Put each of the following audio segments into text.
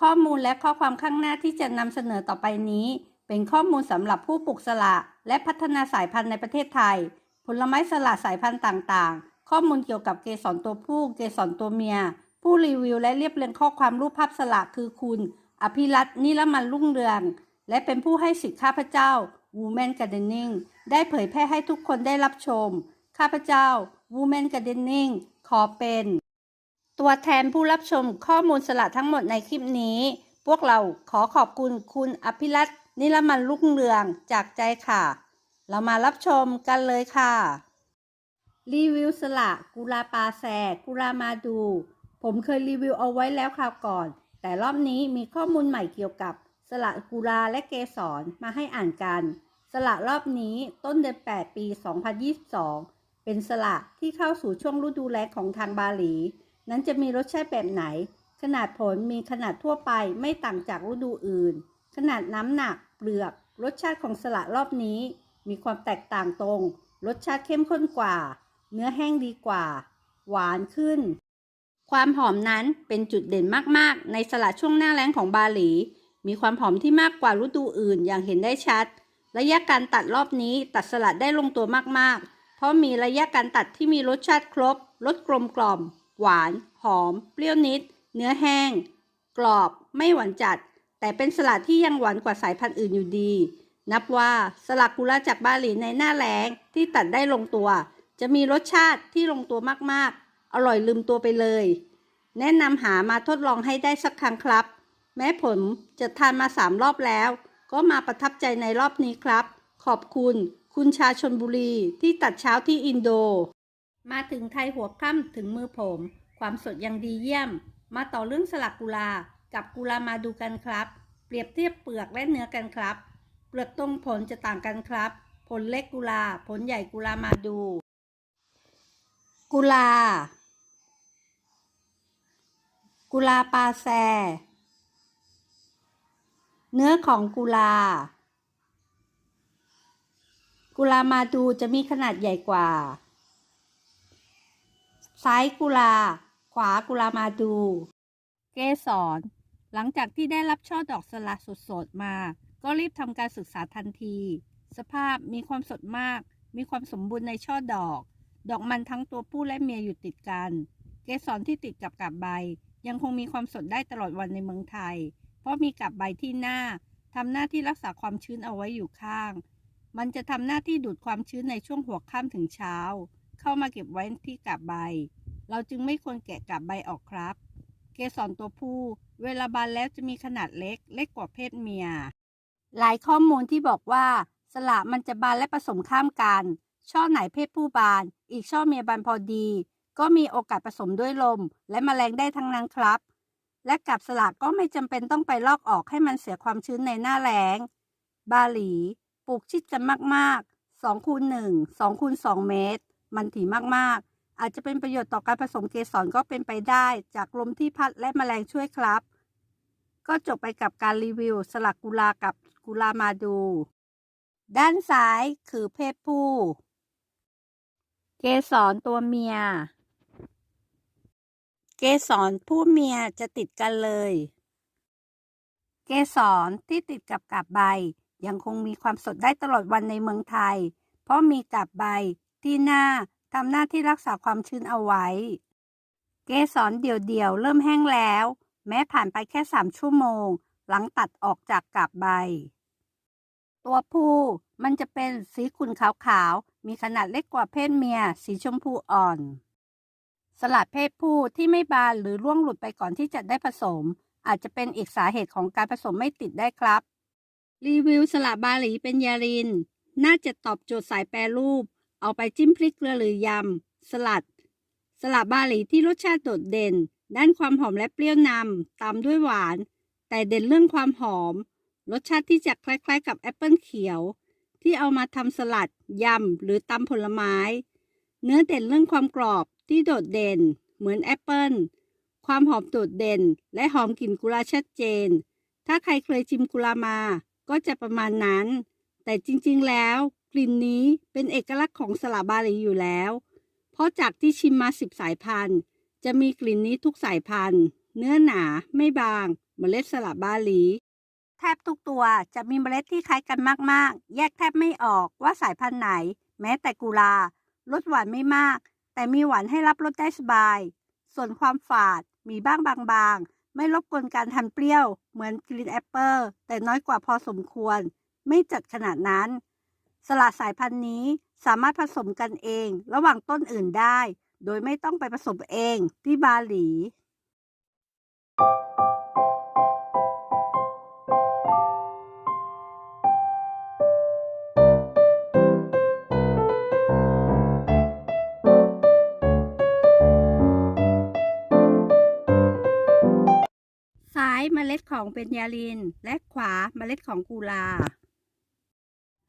ข้อมูลและข้อความข้างหน้าที่จะนำเสนอต่อไปนี้ เป็นข้อมูลสำหรับผู้ปลูกสละและพัฒนาสายพันธุ์ในประเทศไทย ผลไม้สละสายพันธุ์ต่างๆ ข้อมูลเกี่ยวกับเกสรตัวผู้เกสรตัวเมีย ผู้รีวิวและเรียบเรียงข้อความรูปภาพสละคือคุณ อภิรัตน์นิรมันรุ่งเรือง และเป็นผู้ให้สิทธิข้าพเจ้า Women Gardening ได้เผยแพร่ให้ทุกคนได้รับชม ข้าพเจ้า Women Gardening ขอเป็น ตัวแทนผู้รับชมข้อมูลสละทั้งหมดในคลิปนี้ พวกเราขอขอบคุณคุณอภิรัตน์นิรมันรุ่งเรืองจากใจค่ะ เรามารับชมกันเลยค่ะ รีวิวสละกุลาปาแซกุลามาดู ผมเคยรีวิวเอาไว้แล้วคราวก่อน แต่รอบนี้มีข้อมูลใหม่เกี่ยวกับสละกุลาและเกสรมาให้อ่านกัน สละรอบนี้ต้นเดือน 8 ปี 2022 เป็นสละที่เข้าสู่ช่วงฤดูแล้งของทางบาหลี นั้นจะมีรสชาติแบบไหน ขนาดผลมีขนาดทั่วไปไม่ต่างจากฤดูอื่น ขนาดน้ำหนักเปลือก รสชาติของสละรอบนี้ มีความแตกต่างตรง รสชาติเข้มข้นกว่า เนื้อแห้งดีกว่า หวานขึ้น ความหอมนั้นเป็นจุดเด่นมากๆ ในสละช่วงหน้าแล้งของบาหลี มีความหอมที่มากกว่าฤดูอื่นอย่างเห็นได้ชัด ระยะการตัดรอบนี้ตัดสลัดได้ลงตัวมากๆ เพราะมีระยะการตัดที่มีรสชาติครบรสกลมกล่อม หวาน หอม เปรี้ยวนิด เนื้อแห้ง กรอบ ไม่หวานจัด แต่เป็นสลัดที่ยังหวานกว่าสายพันธุ์อื่นอยู่ดี นับว่าสลัดกุลาจากบาหลีในหน้าแล้งที่ตัดได้ลงตัว จะมีรสชาติที่ลงตัวมากๆ อร่อยลืมตัวไปเลย แนะนำหามาทดลองให้ได้สักครั้งครับ แม้ผมจะทานมาสามรอบแล้ว ก็มาประทับใจในรอบนี้ครับ ขอบคุณ คุณชาชนบุรีที่ตัดเช้าที่อินโด มาถึงไทยหัวค่ำถึงมือผม ความสดยังดีเยี่ยม มาต่อเรื่องสลักกุลา กับกุลามาดูกันครับ เปรียบเทียบเปลือกและเนื้อกันครับ เปลือกตรงผลจะต่างกันครับ ผลเล็กกุลา ผลใหญ่กุลามาดู กุลา กุลาปาแซ เนื้อของกุลา กุลามาดูจะมีขนาดใหญ่กว่า ซ้ายกุลา ขวากุลามาดู เกสร หลังจากที่ได้รับช่อดอกสละสดๆมา ก็รีบทำการศึกษาทันที สภาพมีความสดมาก มีความสมบูรณ์ในช่อดอก ดอกมันทั้งตัวผู้และเมียอยู่ติดกัน เกสรที่ติดกับกับใบ ยังคงมีความสดได้ตลอดวันในเมืองไทย เพราะมีกับใบที่หน้าทำหน้าที่รักษาความชื้นเอาไว้อยู่ข้าง มันจะทำหน้าที่ดูดความชื้นในช่วงหัวค่ำถึงเช้า เข้ามาเก็บไว้ที่กับใบ เราจึงไม่ควรแกะกับใบออกครับ เกสรตัวผู้เวลาบานแล้วจะมีขนาดเล็กเล็กกว่าเพศเมีย หลายข้อมูลที่บอกว่า สละมันจะบานและผสมข้ามกัน ช่อไหนเพศผู้บาน อีกช่อเมียบานพอดี ก็มีโอกาสผสมด้วยลม และแมลงได้ทั้งนั้นครับ และกับสละก็ไม่จำเป็นต้องไปลอกออกให้มันเสียความชื้นในหน้าแล้ง บาหลี ปลูกชิดกันมากๆ2คูณ1 2คูณ2เมตร มันถี่มากๆ อาจจะเป็นประโยชน์ต่อการผสมเกสรก็เป็นไปได้ จากลมที่พัดและแมลงช่วยครับ ก็จบไปกับการรีวิว สลักกุลากับกุลามาดู ด้านซ้ายคือเพศผู้ เกสรตัวเมีย เกสรผู้เมียจะติดกันเลย เกสรที่ติดกับกาบใบยังคงมีความสดได้ตลอดวันในเมืองไทย เพราะมีกาบใบ ทีหน้าทำหน้าที่รักษาความชื้นเอาไว้ เกสรเดี่ยวๆเริ่มแห้งแล้ว แม้ผ่านไปแค่สามชั่วโมง หลังตัดออกจากกาบใบ ตัวผู้มันจะเป็นสีขุ่นขาวๆ มีขนาดเล็กกว่าเพศเมีย สีชมพูอ่อน สลัดเพศผู้ที่ไม่บานหรือร่วงหลุดไปก่อนที่จะได้ผสม อาจจะเป็นอีกสาเหตุของการผสมไม่ติดได้ครับ รีวิวสลัดบาหลีเป็นยาริน น่าจะตอบโจทย์สายแปรรูป เอาไปจิ้มพริกเกลือหรือยำ สลัด สลัดบาหลีที่รสชาติโดดเด่น ด้านความหอมและเปรี้ยวนำตามด้วยหวาน แต่เด่นเรื่องความหอม รสชาติที่จะคล้ายๆ กับแอปเปิลเขียว ที่เอามาทำสลัด ยำ หรือตำผลไม้ เนื้อเด่นเรื่องความกรอบที่โดดเด่น เหมือนแอปเปิลความหอมโดดเด่น และหอมกลิ่นกุหลาบชัดเจน ถ้าใครเคยชิมกุหลาบมา ก็จะประมาณนั้น แต่จริงๆแล้ว กลิ่นนี้เป็นเอกลักษณ์ของสลัดบาหลีอยู่แล้ว เพราะจากที่ชิมมาสิบสายพันธุ์ จะมีกลิ่นนี้ทุกสายพันธุ์ เนื้อหนาไม่บางเมล็ดสลับบาหลี แทบทุกตัวจะมีเมล็ดที่คล้ายกันมากๆ แยกแทบไม่ออกว่าสายพันธุ์ไหน แม้แต่กุลารสหวานไม่มาก แต่มีหวานให้รับรสได้สบาย ส่วนความฝาดมีบ้างบางๆ ไม่รบกวนการทานเปรี้ยว เหมือนกรีนแอปเปิลแต่น้อยกว่าพอสมควร ไม่จัดขนาดนั้น สลัดสายพันธุ์นี้สามารถผสมกันเอง ระหว่างต้นอื่นได้ โดยไม่ต้องไปผสมเองที่บาหลี ซ้ายเมล็ดของเบญญาลิน และขวาเมล็ดของกุลา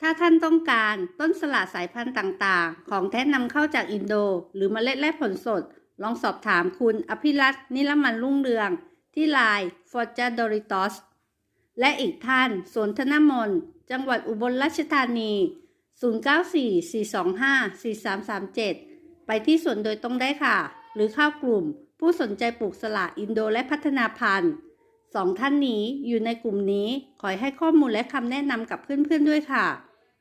ถ้าท่านต้องการต้นสลัดสายพันธุ์ต่างๆ ของแท้นำเข้าจากอินโด หรือเมล็ดและผลสด ลองสอบถามคุณอภิรัตน์นิรมันรุ่งเรือง ที่ไลน์ฟอร์จาดอริตอสและอีกท่านสวนธนมนจังหวัดอุบลราชธานี 0944254337 ไปที่สวนโดยตรงได้ค่ะ หรือเข้ากลุ่ม ผู้สนใจปลูกสละอินโดและพัฒนาพันธุ์สองท่านนี้อยู่ในกลุ่มนี้ขอให้ข้อมูลและคำแนะนำกับเพื่อนๆด้วยค่ะ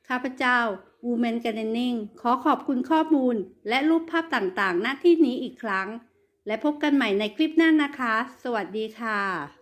ข้าพเจ้า Women Gardening ขอขอบคุณข้อมูล และรูปภาพต่างๆ หน้าที่นี้อีกครั้ง และพบกันใหม่ในคลิปหน้านะคะ สวัสดีค่ะ